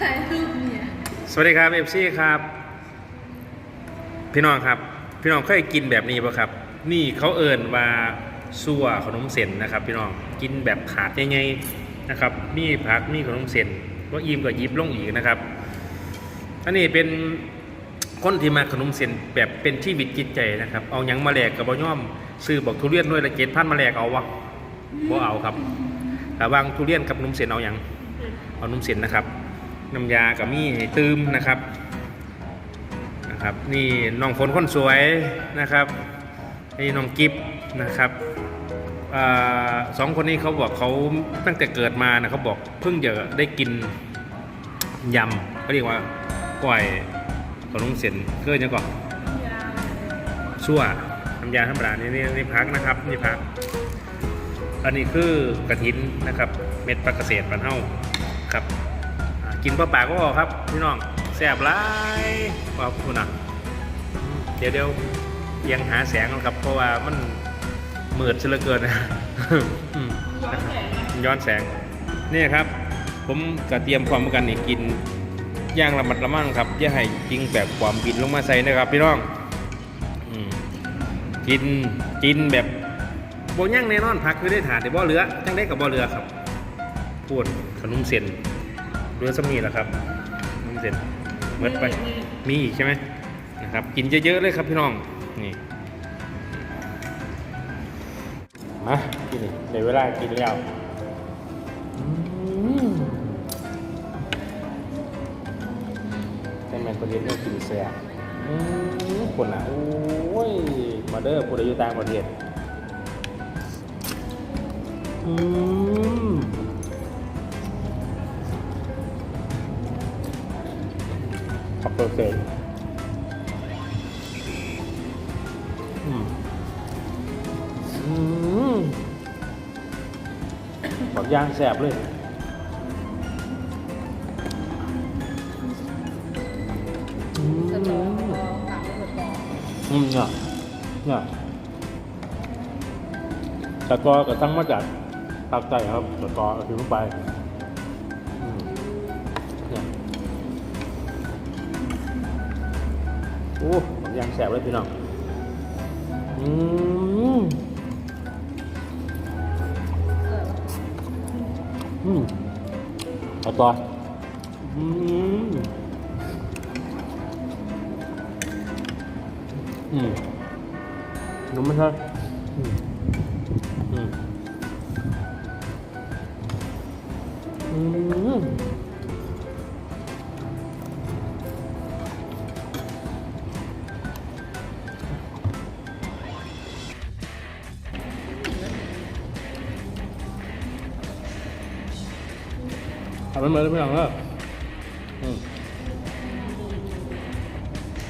ถ่ายรูปเนี่ย สวัสดีครับเอฟซีครับ พี่น้องครับ พี่น้องเคยกินแบบนี้ป่ะครับ นี่เขาเอิญว่าซัวขนมเส้นนะครับ พี่น้องกินแบบขาดง่ายๆนะครับมีผักมีขนมเส้นก็อิ่มก็ยิบลงอีกนะครับอันนี้เป็นคนที่มาขนมเส้นแบบเป็นชีวิตจิตใจนะครับ เอาหยังมาแลกกับบย่อมซื้อบอกทุเรียนด้วยละเจ็ดพันมาแลกเอาวะบ่เอาครับระว่างทุเรียนกับขนมเส้นเอาหยัง เอาขนมเส้นนะครับน้ำยากับมีให้ตืมนะครับนะครับ นี่น้องฝนคนสวยนะครับนี่น้องกิฟนะครับอสองคนนี้เขาบอกเขาตั้งแต่เกิดมานะเขาบอกเพิ่งจะได้กินยำเขาเรียกว่าก้อยขนมเส้นเกลือยังก่อนชั่วน้ำยาธรรมดานี่นี่นี่พักนะครับนี่พักอันนี้คือกระถินนะครับ เม็ดปลาเกษตรปันเฮ้า ครับอ่ากินเปล่าๆก็พอครับพี่น้องแซ่บหลายขอบคุณนะอืมเดี๋ยวเดี๋ยวยังหาแสงก่อนครับ เพราะว่ามันมืดซะเหลือเกินนะอืมย้อนแสงไงย้อนแสงนี่ครับ ผมก็เตรียมความเหมือนกันนี่กินย่างระมัดระวังครับอย่าให้ยิงแบบความบินลงมาใส่นะครับ พี่น้องอืมกินกินแบบโบย่างแน่นอนพักคือได้ถาดแต่บ่เหลือจังได้กับบ่เหลือครับ พูดขนมเส้นเรือสมีแหละครับนี่เสร็จเมิดไปมีอีกใช่ไหมนะครับ กินเยอะๆเลยครับพี่น้องนี่มากินนี่ในเวลากินแล้วแต่แม่ประเทศเนี่ยกินแซ่บอืมคนอะ โอ้ย มาเด้อผู้ใดอยู่ต่างประเทศอืม ขับเปร์เซ็นต์อืมอืมแบบย่างแสบเลยอืมเนี่ยเนี่ยตะกอกระทั้งมาจากภาคใต้ครับตะกอถึงไป อ้ยางแสบเลยพี่น้องอืมอออืมเอาต่ออืมอืมนุ่มไหมครับ มันเหมือนไม่หลังแล้วอืม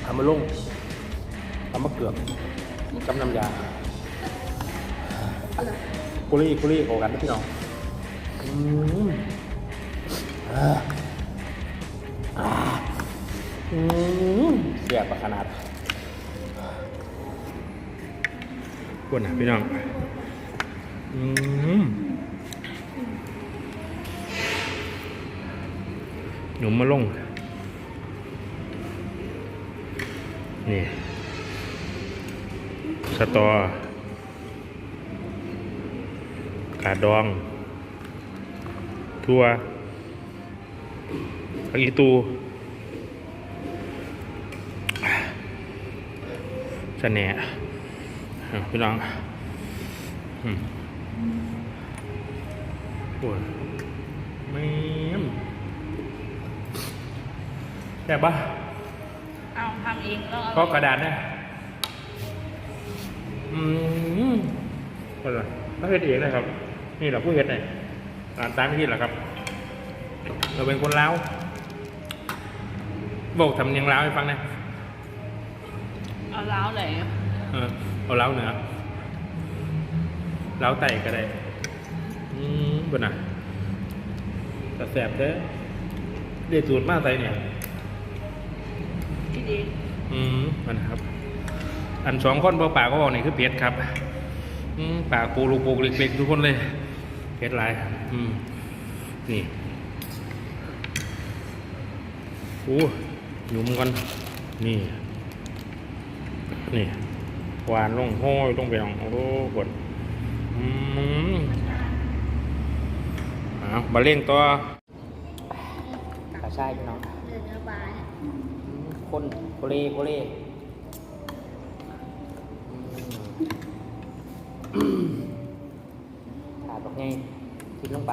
ทำมาลงทำมาเกือบกำน้ำยากุลี่กุลี่โอกันนะพี่น้องอืมอ่าอ่าอืมเสียบปะขนาดกวนนะพี่น้อง อืม หนุ่มมาลง นี่ สตอกาดดอง ทั่วผักอีตูสแหน่อะพี่น้อง อืมโอ้ยไม่ม แต่บ้าเอาทำเองแล้วก็กระดาษนะอืมก็เลยถ้าเฮ็ดเองนะครับ นี่เราผู้เฮ็ดไงอ่านตามที่แหละครับ เราเป็นคนลาวบอกทำเนียงลาวให้ฟังหนะเอาล้าวไหนเออเอาลาวเหนือลาวไต่ก็ได้อืมบนน่ะแต่แสบเด้อเรียกสูตรมาใส่เนี่ยที่ ดีอืมมันนะครับ อันสองคนบ่ปากก็บอกนี่คือเผ็ดครับ อืมปากปูลูกปูกเล็กๆทุกคนเลยเผ็ดหลายอืมนี่โอ้หยุมกันนี่ นี่หวานลงห้อยลงไปลองโอ้กดอืมเอาบะเล่งตัวกระชายพี่น้องเดินเข้าไป คนโคเลโคเลขาดแบบไงกินลงไป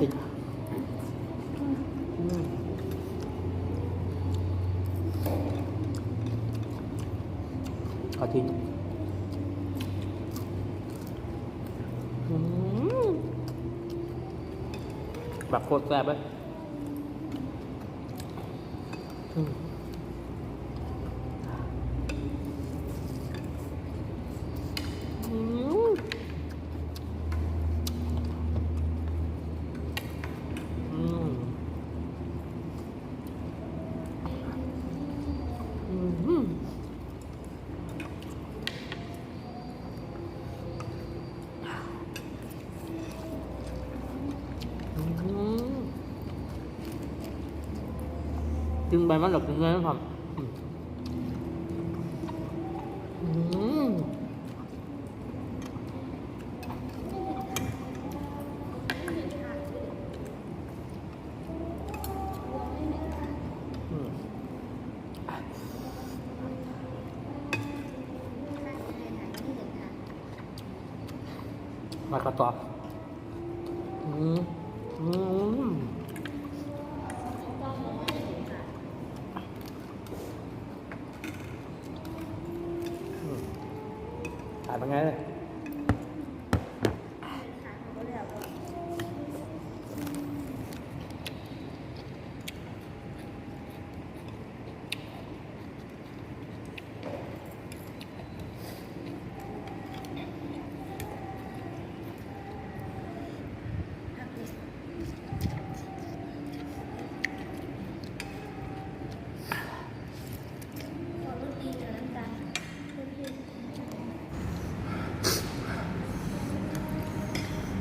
ติดขอทิ้งแบบโคตรแซ่บเลยอืม อืมอืมอืมอืมจึง ใบมันหลบถึงเลยนะครับมอืมอืมมากระตอบอืมอืมอืม ถ่ายเป็นไงเลย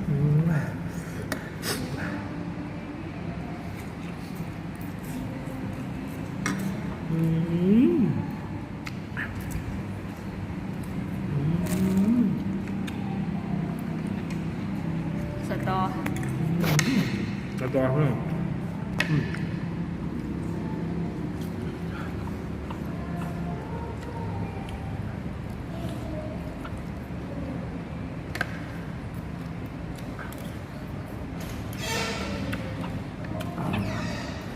อืมอืมอืม สตอ กระตอบเพิ่มอืม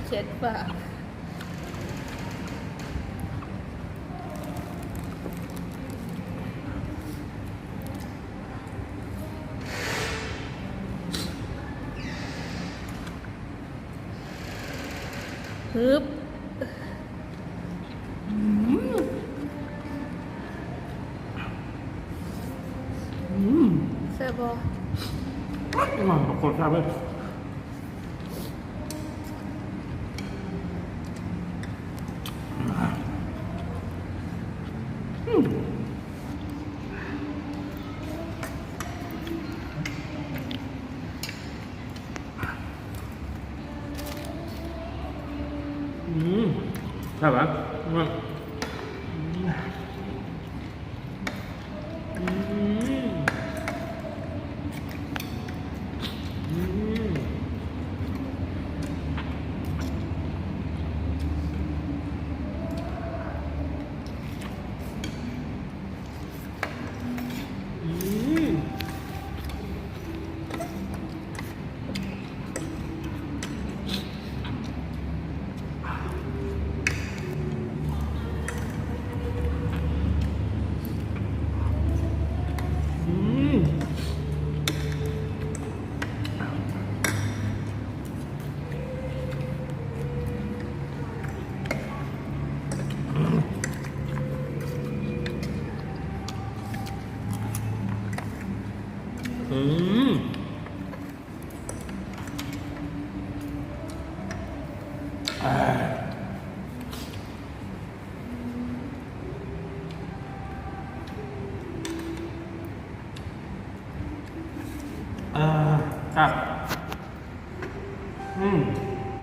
เช็ดปาก ฮึบอืมเซบออืมขอบคุณครับเว้ยอืม ใช่ป